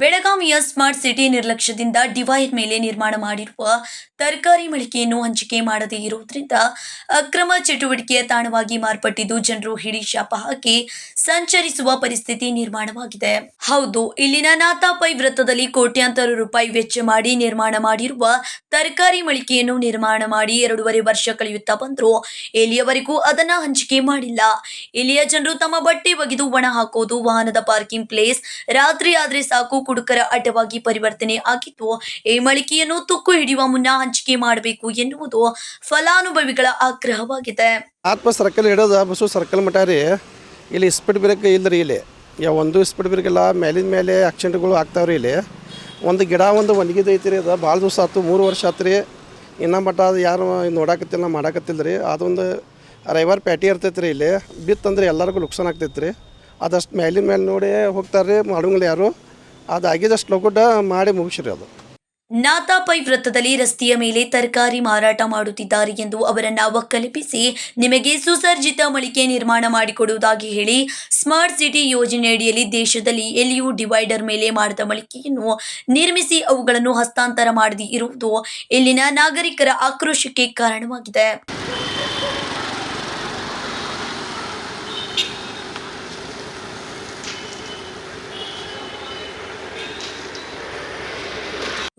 ಬೆಳಗಾವಿಯ smart city ನಿರ್ಲಕ್ಷ್ಯದಿಂದ ಡಿವೈರ್ ಮೇಲೆ ನಿರ್ಮಾಣ ಮಾಡಿರುವ ತರಕಾರಿ ಮಳಿಗೆಯನ್ನು ಹಂಚಿಕೆ ಮಾಡದೇ ಇರುವುದರಿಂದ ಅಕ್ರಮ ಚಟುವಟಿಕೆಯ ತಾಣವಾಗಿ ಮಾರ್ಪಟ್ಟಿದ್ದು ಜನರು ಹಿಡಿ ಶಾಪ ಹಾಕಿ ಸಂಚರಿಸುವ ಪರಿಸ್ಥಿತಿ ನಿರ್ಮಾಣವಾಗಿದೆ. ಹೌದು, ಇಲ್ಲಿನ ನಾತಾಪೈ ವೃತ್ತದಲ್ಲಿ ಕೋಟ್ಯಾಂತರ ರೂಪಾಯಿ ವೆಚ್ಚ ಮಾಡಿ ನಿರ್ಮಾಣ ಮಾಡಿರುವ ತರಕಾರಿ ಮಳಿಗೆಯನ್ನು ನಿರ್ಮಾಣ ಮಾಡಿ ಎರಡೂವರೆ ವರ್ಷ ಕಳೆಯುತ್ತಾ ಬಂದರೂ ಇಲ್ಲಿಯವರೆಗೂ ಅದನ್ನ ಹಂಚಿಕೆ ಮಾಡಿಲ್ಲ. ಇಲ್ಲಿಯ ಜನರು ತಮ್ಮ ಬಟ್ಟೆ ಒಗೆದು ಒಣ ಹಾಕೋದು, ವಾಹನದ ಪಾರ್ಕಿಂಗ್ ಪ್ಲೇಸ್, ರಾತ್ರಿ ಆದ್ರೆ ಸಾಕು ಕುಡುಕರ ಅಡ್ಡವಾಗಿ ಪರಿವರ್ತನೆ ಆಗಿದ್ದು, ಈ ಮಳಿಕೆಯನ್ನು ತುಕ್ಕು ಹಿಡಿಯುವ ಮುನ್ನ ಹಂಚಿಕೆ ಮಾಡಬೇಕು ಎನ್ನುವುದು ಫಲಾನುಭವಿಗಳ ಆಗ್ರಹವಾಗಿದೆ. ಆತ್ಮ ಸರ್ಕಲ್ ಇಡೋದು ಬಸ್ಸು ಸರ್ಕಲ್ ಮಟ ರೀ, ಇಲ್ಲಿ ಸ್ಪೀಡ್ ಬ್ರೇಕ್ ಇಲ್ಲರಿ ಇಲ್ಲಿ. ಯಾವ ಒಂದು ಸ್ಪೀಡ್ ಬ್ರೇಕ್ ಇಲ್ಲ ಮೇಲಿನ ಮೇಲೆ ಆಕ್ಸಿಡೆಂಟ್ಗಳು ಆಗ್ತಾವ್ರಿ ಇಲ್ಲಿ. ಒಂದು ಗಿಡ, ಒಂದು ಒಣಗಿದೈತಿ ರೀ ಅದು ಭಾಳ ದಿವಸ ಆಯ್ತು ಮೂರು ವರ್ಷ ಆಯ್ತು ರೀ. ಇನ್ನೂ ಮಟ್ಟ ಅದು ಯಾರು ನೋಡಾಕತ್ತಿಲ್ಲ ಮಾಡಾಕತ್ತಿಲ್ಲ ರೀ. ಅದೊಂದು ರೈವರ್ ಪ್ಯಾಟಿ ಇರ್ತೈತೆ ರೀ ಇಲ್ಲಿ. ಬಿತ್ತಂದ್ರೆ ಎಲ್ಲರಿಗೂ ನುಕ್ಸಾನ್ ಆಗ್ತೈತೆ ರೀ. ಅದಷ್ಟು ಮೇಲಿನ ಮೇಲೆ ನೋಡಿ ಹೋಗ್ತಾರೆ ರೀ ಮಾಡೋಂಗಿಲ್ಲ ಯಾರು. ಅದು ಲಗುಡ್ಡ ಮಾಡಿ ಮುಗಿಸ್ರಿ ಅದು. ನಾತಾಪೈ ವೃತ್ತದಲ್ಲಿ ರಸ್ತೆಯ ಮೇಲೆ ತರಕಾರಿ ಮಾರಾಟ ಮಾಡುತ್ತಿದ್ದಾರೆ ಎಂದು ಅವರನ್ನ ಒಕ್ಕಲಿಪಿಸಿ ನಿಮಗೆ ಸುಸರ್ಜಿತ ಮಳಿಗೆ ನಿರ್ಮಾಣ ಮಾಡಿಕೊಡುವುದಾಗಿ ಹೇಳಿ ಸ್ಮಾರ್ಟ್ ಸಿಟಿ ಯೋಜನೆಯಡಿಯಲ್ಲಿ ದೇಶದಲ್ಲಿ ಎಲ್ಲಿಯೂ ಡಿವೈಡರ್ ಮೇಲೆ ಮಾಡಿದ ಮಳಿಗೆಯನ್ನು ನಿರ್ಮಿಸಿ ಅವುಗಳನ್ನು ಹಸ್ತಾಂತರ ಮಾಡದಿ ಇರುವುದು ಇಲ್ಲಿನ ನಾಗರಿಕರ ಆಕ್ರೋಶಕ್ಕೆ ಕಾರಣವಾಗಿದೆ.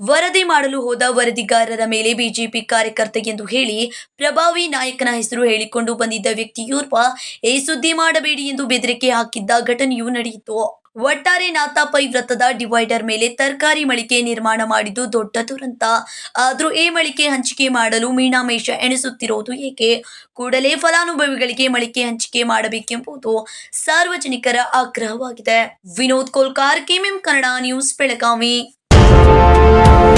ವರದಿ ಮಾಡಲು ಹೋದ ವರದಿಗಾರರ ಮೇಲೆ ಬಿಜೆಪಿ ಕಾರ್ಯಕರ್ತ ಎಂದು ಹೇಳಿ ಪ್ರಭಾವಿ ನಾಯಕನ ಹೆಸರು ಹೇಳಿಕೊಂಡು ಬಂದಿದ್ದ ವ್ಯಕ್ತಿಯೋರ್ವ ಈ ಸುದ್ದಿ ಮಾಡಬೇಡಿ ಎಂದು ಬೆದರಿಕೆ ಹಾಕಿದ್ದ ಘಟನೆಯೂ ನಡೆಯಿತು. ಒಟ್ಟಾರೆ ನಾತಾಪೈ ವೃತ್ತದ ಡಿವೈಡರ್ ಮೇಲೆ ತರಕಾರಿ ಮಳಿಕೆ ನಿರ್ಮಾಣ ಮಾಡಿದ್ದು ದೊಡ್ಡ ದುರಂತ. ಆದರೂ ಈ ಮಳಿಕೆ ಹಂಚಿಕೆ ಮಾಡಲು ಮೀನಾಮೇಶ ಎಣಿಸುತ್ತಿರುವುದು ಏಕೆ? ಕೂಡಲೇ ಫಲಾನುಭವಿಗಳಿಗೆ ಮಳಿಕೆ ಹಂಚಿಕೆ ಮಾಡಬೇಕೆಂಬುದು ಸಾರ್ವಜನಿಕರ ಆಗ್ರಹವಾಗಿದೆ. Vinod Kolkar, KMM Kannada news, Belagavi. Thank you.